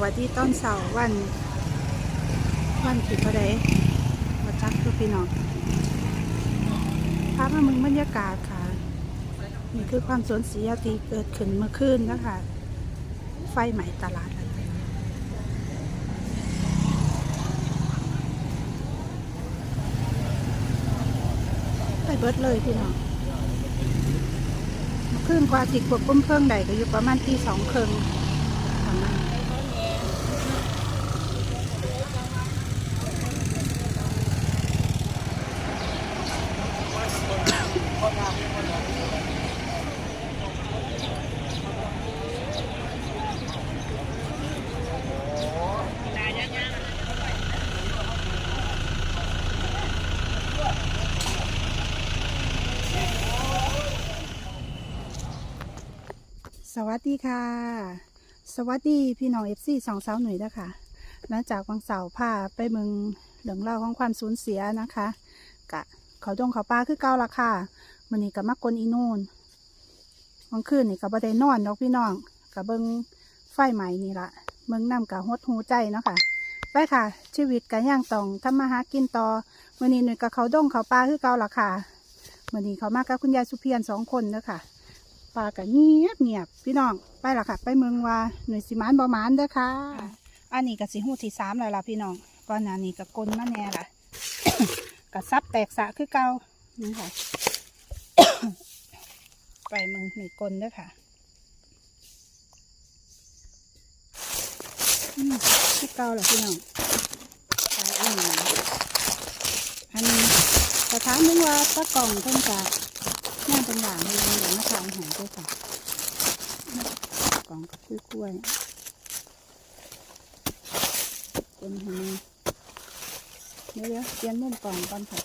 วัสดีต้นเสาร์วัน วันที่เท่าใดมาจักคือพี่น้องพามามึงบรรยากาศค่ะ นี่คือความสูญเสียที่เกิดขึ้นเมื่อคืนนะคะ ไฟไหม้ตลาดไปเบิดเลยพี่น้องเมื่อคืนกว่าที่ควบคุมเพลิงใดก็อยู่ประมาณที่สองเคิงประมาณ สวัสดีค่ะ สวัสดีพี่น้องเอฟซีสองสาวหนุ่ยนะคะหลังจากวังเสาร์พาไปเมืองเหลืองเล่าของความสูญเสียนะคะกะเขาดงเขาปลาคือเก่าละค่ะมันนี้กับมักกลอีนูนวันคืนนี่กับบัไดนอนดอกพี่น้องกับเบิงไฟใหม่นี่ละเมืองน้ำกับฮดหูใจเนาะค่ะไปค่ะ ชีวิตกันย่างตองทำมาหากินต่อมันนี้หนุ่ยกับเขาดงเขาปลาคือเก่าละค่ะมันนี้เขามากับคุณยายสุเพียรสองคนเนาะค่ะ ปลาก็เงียบเงียบพี่น้องไปละค่ะ ไปเมืองว่าหน่วยสิมานบอมานเด้อค่ะ อันนี้ก็สิหูที่สามแล้วล่ะพี่น้องก่อนหน้านี้ก็กลนมาแน่ล่ะก็ซับแตกสะคือเก่านี่ค่ะ ไปเมืองหน่วยกลเด้อค่ะอืมคือเก่าแหละพี่น้องไปอันนี้อันนี้กระถามนึงว่าตะกล่องเพิ่นจะน่าเป็นหลานเลยเดี๋ยวมาทานอาหารด้ะกล่องก็คือกล้วยเป็นหัวเดี๋ยวเดี๋ยวเปลี่ยนมุมกล่องก่อนค่ะ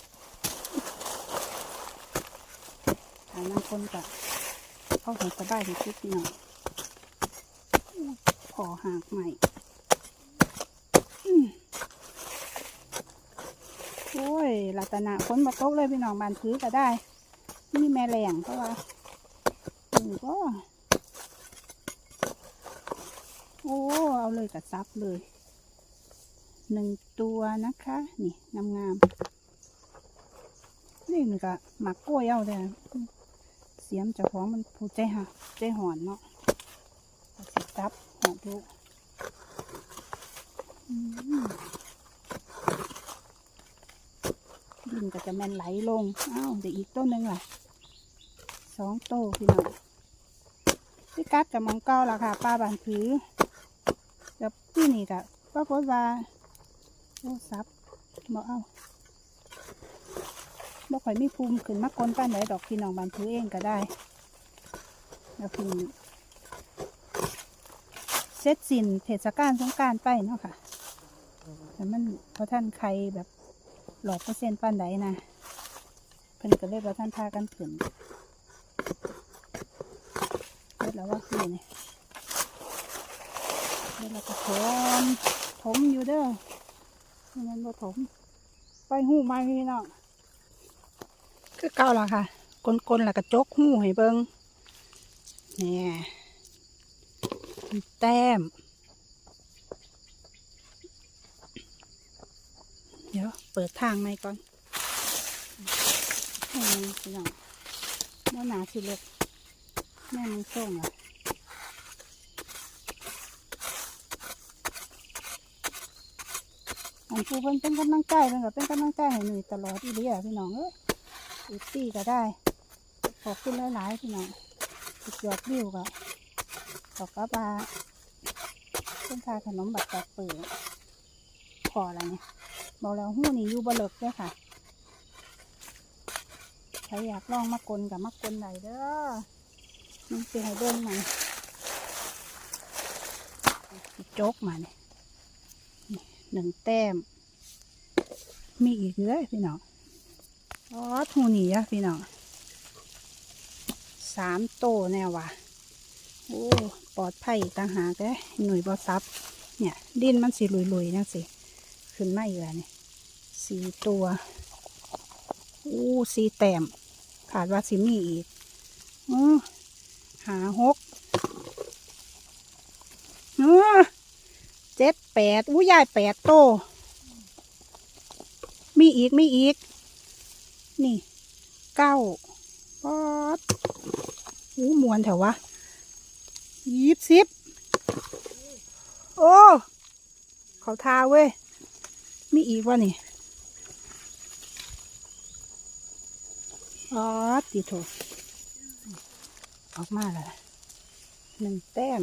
ฐานน้ำคนกับเข้าหัวสบายที่สุดพี่น้องพอหากใหม่โอ้ยลัตนาคนมาตกเลยพี่น้องบานถือก็ได้ นี่แม่แรงเพราะว่า อืมก็โอ้เอาเลยกับซับเลยหนึ่งตัวนะคะ นี่งามงามๆนี่มันก็หมักกล้วยเอาเลยเสียมจะของมันผูใจหักใจหอนเนาะก็สิซับหอดูดินก็จะแม่นไหลลง อ้าวเดี๋ยวอีกต้นหนึ่งล่ะสองโตพี่น้อง พี่กัดกับมองเก้าล่ะค่ะ ป้าบานผือเดี๋ยวพี่นี่กะป้าโพดว่าโอ้ซับบ่เอาบ่ค่อยมีภูมิขึ้นมากกนป้านไหนดอกพี่น้องบานผือเองก็ได้แล้วพี่เสร็จสิ้นเทศกาลสงกรารไปเนาะค่ะแต่มันพอท่านใครแบบหลอดเปอร์เซ็นต์ป้านไหนนะเพิ่นก็เลยพอท่านพากันขึ้น เสร็จ แล้วว่าคือนี่เดี๋ยวเราก็ถมถมอยู่เด้อนี่มันบ่ถม ไปหูมาพี่น้องคือเก่าและค่ะกลนๆแล้วก็จกหูให้เบิงนี่แต้ม เดี๋ยวเปิดทางใหมก่อนให้มันพี่น้องว่าหนาสิเล็ก แม่มันส่งอะอันผู้เพิ่นเป็นกำลังใจเพิ่นก็เป็นกำลังใจให้หนุ่ยตลอดอีเดียพี่น้องเอ้ยอีกซี่ก็ได้ ขอบคุณหลายๆพี่น้องสุดยอดวิวก็ขอบกระบาเพิ่นทาขนมบัตรแตกเปิดขออะไรเนี่ยบอกแล้วหู้นี่อยู่บเลิกเด้อค่ะ ใครอยากลองมากลกับมากลไหนเด้อ มันเป็นให้เบิ้งมันโจกมาเนี่ยหนึ่งแต้ม มีอีกเลยพี่น้องอ๋อทูนี่อะพี่น้องสามโตแน่ว่ะโอ้ปลอดภัยต่างหากเลยหน่วยบอซับเนี่ย ดินมันสีลุยๆนะสิ ขึ้นมาอีกแล้วนี่สี่ตัวโอ้สี่แต้มขาดว่าสิมีอีกอ๋อ หาหกเออเจ็ดแปดอู้ยายแปดโต มีอีก มีอีก นี่เก้าป๊อดอู้มวนแถววะยี่สิบโอ้เขาทาเว้ย มีอีกวะนี่อ๋อตีโถ ออกมาแล้วหนึ่งแต้ม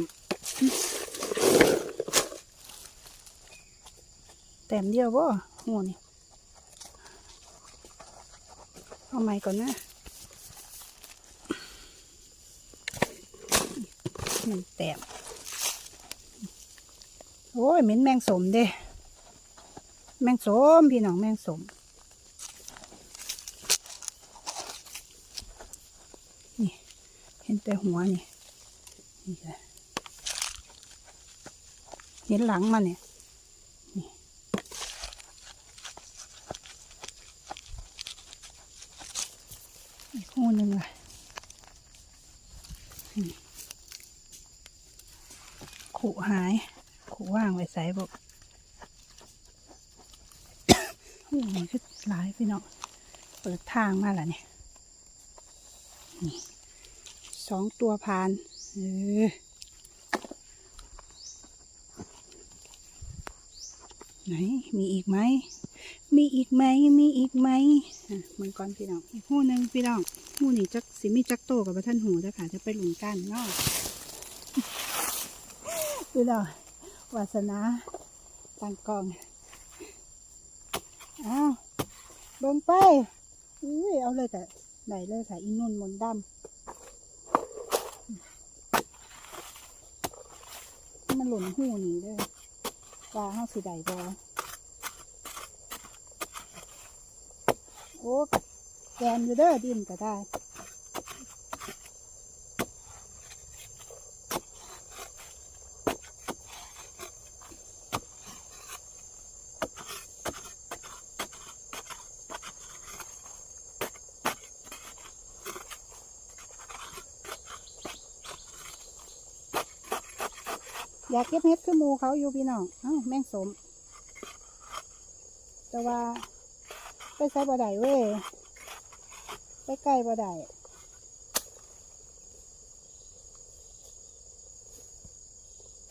แต้มเดียวบ่โหนี่เอาใหม่ก่อนนะหนึ่งแต้ม โอ้ยเหม็นแมงสมเด้ แมงสม พี่น้องแมงสมนี่ เห็นแต่หัวนี่นี่แหละเห็นหลังมันเนี่ยนี่อีกคู่หนึ่งล่ะขู่หายขู่ว่างไว้ใส่บอกโอ้ยคือหลายพี่น้องเปิดทางมาแล้วเนี่ยนี่ สองตัวพานเออไหน มีอีกไหม มีอีกไหม มีอีกไหมมันก่อนพี่น้อง อีกหูหนึ่งพี่น้องหูนี่จักสิมีจักโตกับพระท่านหูจ้ะค่ะ จะไปหลุนกันเนาะพี่น้องวาสนาตั้งกล้อง อ้าวเบิ่งไปอุ้ยเอาเลยแต่ได้เลยค่ะอีนุ่นมนดำให้ มันหล่นหูนี่เลยว่าห้าสิได้บ่โอ้แกนอยู่เด้อดินก็ได้ อยากเก็บเห็ดคือมูเขาอยู่พี่น้องเอ้าแม่งสม แต่ว่าไปใส่บ่ได้เว้ยไปใกล้บ่ได้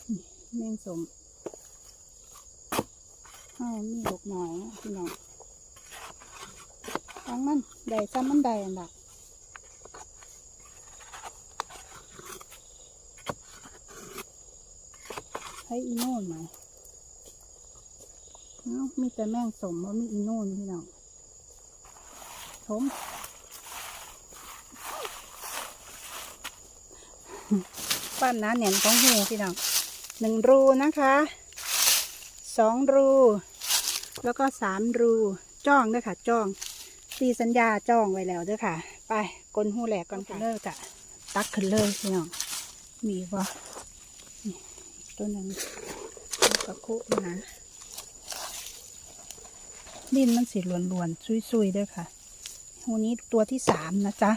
นี่แมงสมอ้าวมีดกหน่อยนพี่น้องฟังมันได้ซ้ำมันได้อันละ ให้อีโน่นไหมเอ้ามีแต่แมงสมว่ามีอีโน่นพี่น้องชมปั้นหนาแหน่นของหูพี่น้องหนึ่งรูนะคะสองรู แล้วก็สามรูจ้องด้วยค่ะ จ้องตีสัญญาจ้องไว้แล้วเด้วยค่ะ ไปกลนหูแหลกก่อนค่ะเลิกอะตักขึ้นเลยพี่น้องมีบ่นี่ ตัวหนึงแล้วก็คุนะดินมันสีลวนๆซุยๆด้วยค่ะหูนี้ตัวที่สามนะจ๊ะ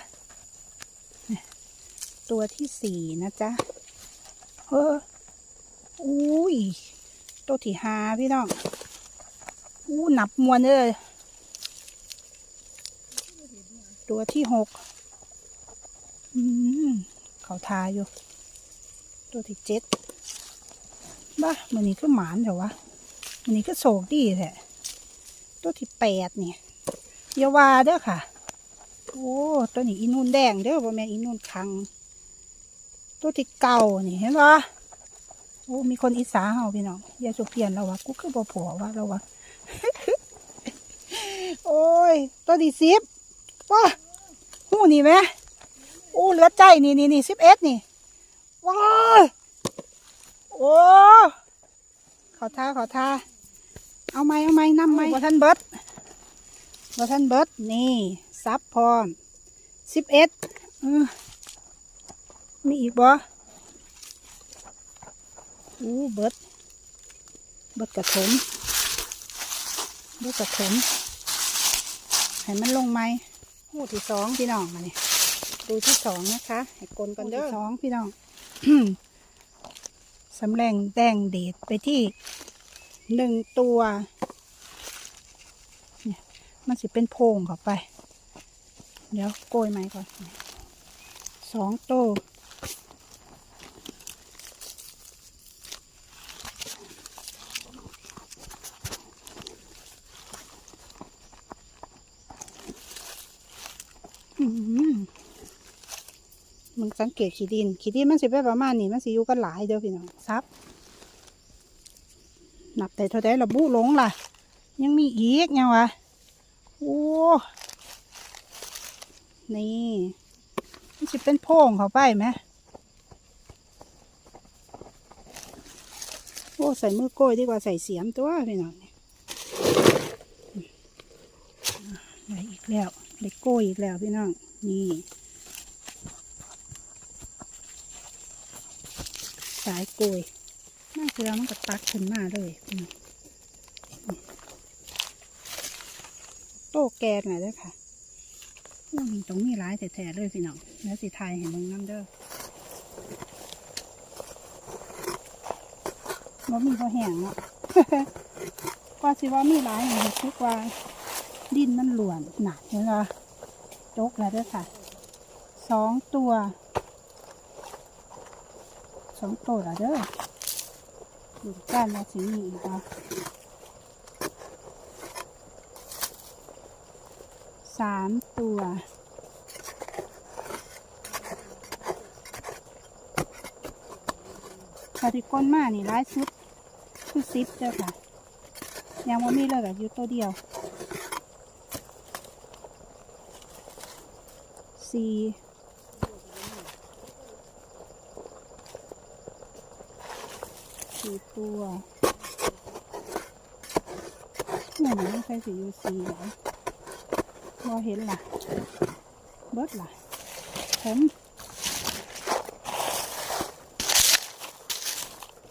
ตัวที่สี่นะจ๊ะเอออุ้ยตัวที่ห้าพี่น้องอู้หนับมวนเลยตัวที่หกอืมเขาทาอยู่ ตัวที่เจ็ด บ้ามันนี้ก็หมานเถอะวะมันนี้ก็โศกดีแท้ตัวที่แปดเนี่ยยาวาเด้อค่ะ โอ้ตัวนี้อีนูนแดงเด้อบ่แม่นอีนูนคัง ตัวที่เก่านี่เห็นปะโอ้มีคนอีสาเฮาพี่น้องยายสุเพียนเราวะกูคือบ่ผัววะเราวะโอ้ย ตัวที่สิบว้าหูนี่ไหมโอ้เหลือใจนี่นี่นี่สิบเอ็ดนี่ว้า โอ้ขอท่าขอท่าเอาไหมเอาไหมนำไหมว่าท่านเบิดว่าท่านเบิดนี่ซับพร้อมสิบเอ็ดเออมีอีกบ่อู้เบิดเบิดกระถมเบิดกระถมให้มันลงไหมหูที่สองพี่น้องมาเนี่ยดูที่สองนะคะให้กลนกันเด้อสองพี่น้อง สำแรงแดงเดดไปที่หนึ่งตัว เนี่ยมันสิเป็นโพงเข้าไป เดี๋ยวโกยไม้ก่อนสองตัวอืม มึงสังเกตขี้ดิน ขี้ดินมันสิเป็นประมาณนี้มันสิอยู่กันหลายเด้อพี่น้องซับนับแต่เท่าไดระบุหลงล่ะ ยังมีอีกยังวะโอ้นี่มันจะเป็นโพงเข้าไปไหมโอ้ใส่มือโก้ยดีกว่าใส่เสียมตัวพี่น้องได้อีกแล้วได้โก้อีกแล้วพี่น้องนี่ายโกยน่าจะแล้วมันก็ตักขึ้นมาเลยโตแกนหน่อยด้วยค่ะว่ามีตรงนี้ร้ายแท้ๆเลยพี่น้องแล้วสิไทยเห็นมึงน้ำเด้อว่ามีพอแห้งเนาะก็สิว่ามีร้ายอย่างทุกว่าดินมันหลวนหนักเห็นปะจกแล้วด้อค่ะสองตัว สองตัวแล้วเด้อดูก้านมาสีนี้อีกเนาะสามตัวปฏิกลมานี่ร้ายสุดคือซิปเจ้าค่ะ ยังว่ามีเลยแบบอยู่ตัวเดียวสี่สี่ ตัวนี่ยมันไม่ใช่สีอยู่สี่หรอพอเห็นล่ะ เบิดล่ะผม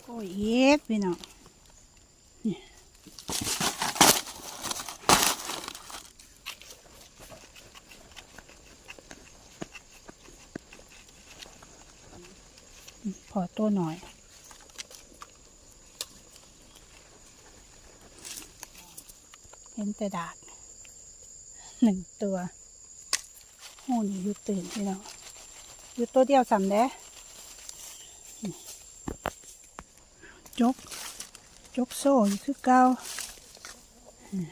โอ้ยเย็บพี่น้องพอตัวหน่อย เห็นแต่ดากหนึ่งตัวโอ้นี่อยู่ตื่นพี่น้องอยู่ตัวเดียวสำเด้จก จกโซ่คือเก่าอืม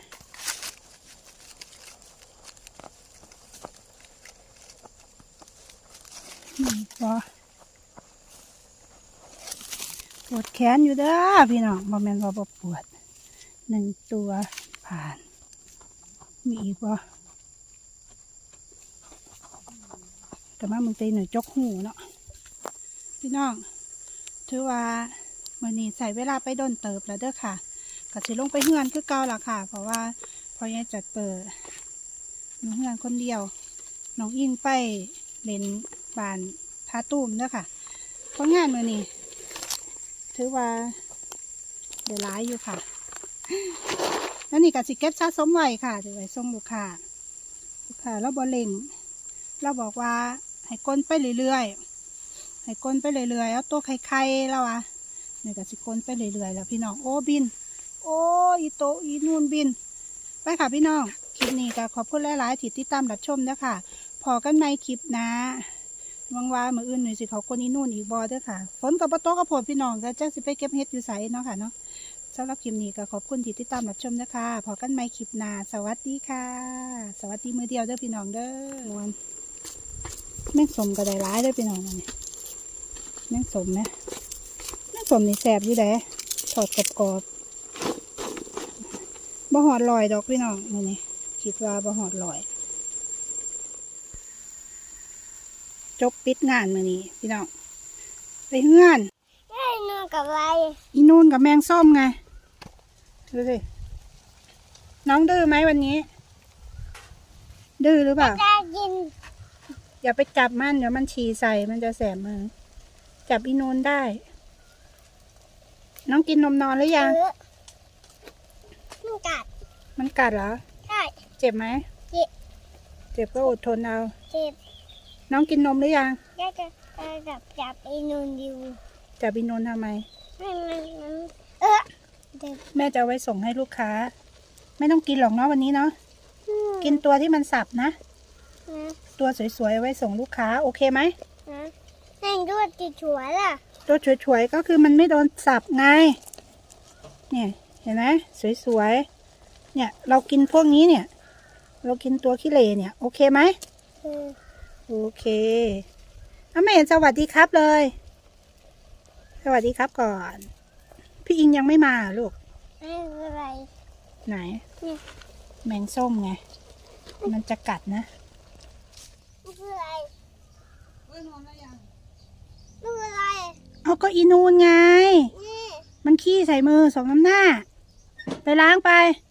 นี่พอปวดแขนอยู่เด้อพี่น้องบ่แมนว่าบ่ปวดหนึ่งตัว ผ่าน มีอีกบ่แต่มามึงตีหน่อยจกหูเนาะพี่น้องถือว่ามื่อนี้ใส่เวลาไปดนเติบแล้วเด้อค่ะก็สิลงไปเฮือนคือเก่าละค่ะ เพราะว่าพอยังจัดเปิดหนูเฮือนคนเดียวน้องอิงไปเล่นบานทาตุ้มเด้อค่ะเพราะงานมื่อนี้ถือว่าเดี๋ยวร้ายอยู่ค่ะ แล้วนี่ก็สิเก็บสะสมไว้ค่ะเดี๋ยวไว้ส่งลูกค้าลูกค้าเราบอเล่งเราบอกว่าให้ก้นไปเรื่อยๆให้ก้นไปเรื่อยๆเอาตัวไข่ๆแล้วอะนี่ก็สิก้นไปเรื่อยๆแล้วพี่น้องโอ้บิน โอ้อีโตอีนูนบิน ไปค่ะพี่น้องคลิปนี้ก็ขอบคุณหลายๆที่ติดตามรับชมนะค่ะพอกันในคลิปนะวังว่ามืออื่นหน่อยสิเขาคนอีนู่นอีกบอเด้อค่ะฝนกับปะโตกับผดพี่น้องก็จะสิไปเก็บเฮ็ดอยู่ไสเนาะค่ะเนาะ สำหรับคลิปนี้ก็ขอบคุณที่ติดตามรับชมนะคะพอกันในคลิปหน้าสวัสดีค่ะ สวัสดีมือเดียวเด้อพี่น้องเด้อมวนแม่งสมก็ได้ร้ายเด้อพี่น้องอันนี้แม่งสมไหมแม่งสมนี่แสบอยู่เด้ทอดกรอบๆบ่หอดลอยดอกพี่น้องมื้อนี้คิดว่าบ่หอดลอยจบปิดงานมื้อนี้พี่น้องไปเฮือนได้นอนกับอะไรอีนูนกับแมงส้มไง ดูสิ น้องดื้อไหมวันนี้ ดื้อหรือเปล่า จะกินอย่าไปจับมันเดี๋ยวมันฉี่ใส่มันจะแสบมือ จับอีนูนได้ น้องกินนมนอนหรือยังหรือมันกัด มันกัดเหรอ ใช่ เจ็บไหม เจ็บ เจ็บก็อดทนเอา เจ็บ น้องกินนมหรือยังได้จะได้จับจับไอ้นูนอยู่จับอีนูนทำไม ไม่ไม่ไม่เออเด็ก แม่จะเอาไว้ส่งให้ลูกค้า ไม่ต้องกินหรอกเนาะวันนี้เนาะกินตัวที่มันสับนะนะตัวสวยๆเอาไว้ส่งลูกค้า โอเคไหมนะให้ดูติดฉวยล่ะ ตัวสวยๆก็คือมันไม่โดนสับไง เนี่ยเห็นไหมสวยๆเนี่ย เรากินพวกนี้เนี่ย เรากินตัวขี้เหร่เนี่ย โอเคไหมเออโอเคเอาไม่เห็นสวัสดีครับเลย สวัสดีครับก่อน พี่อิงยังไม่มาเหรอลูก ไม่เป็นไรไหนนี่แมงส้มไง มันจะกัดนะ ไม่เป็นไรไม่เป็นไรเอาก็อีนูนไง นี่ มันขี้ใส่มือสองน้ำหน้า ไปล้างไปไ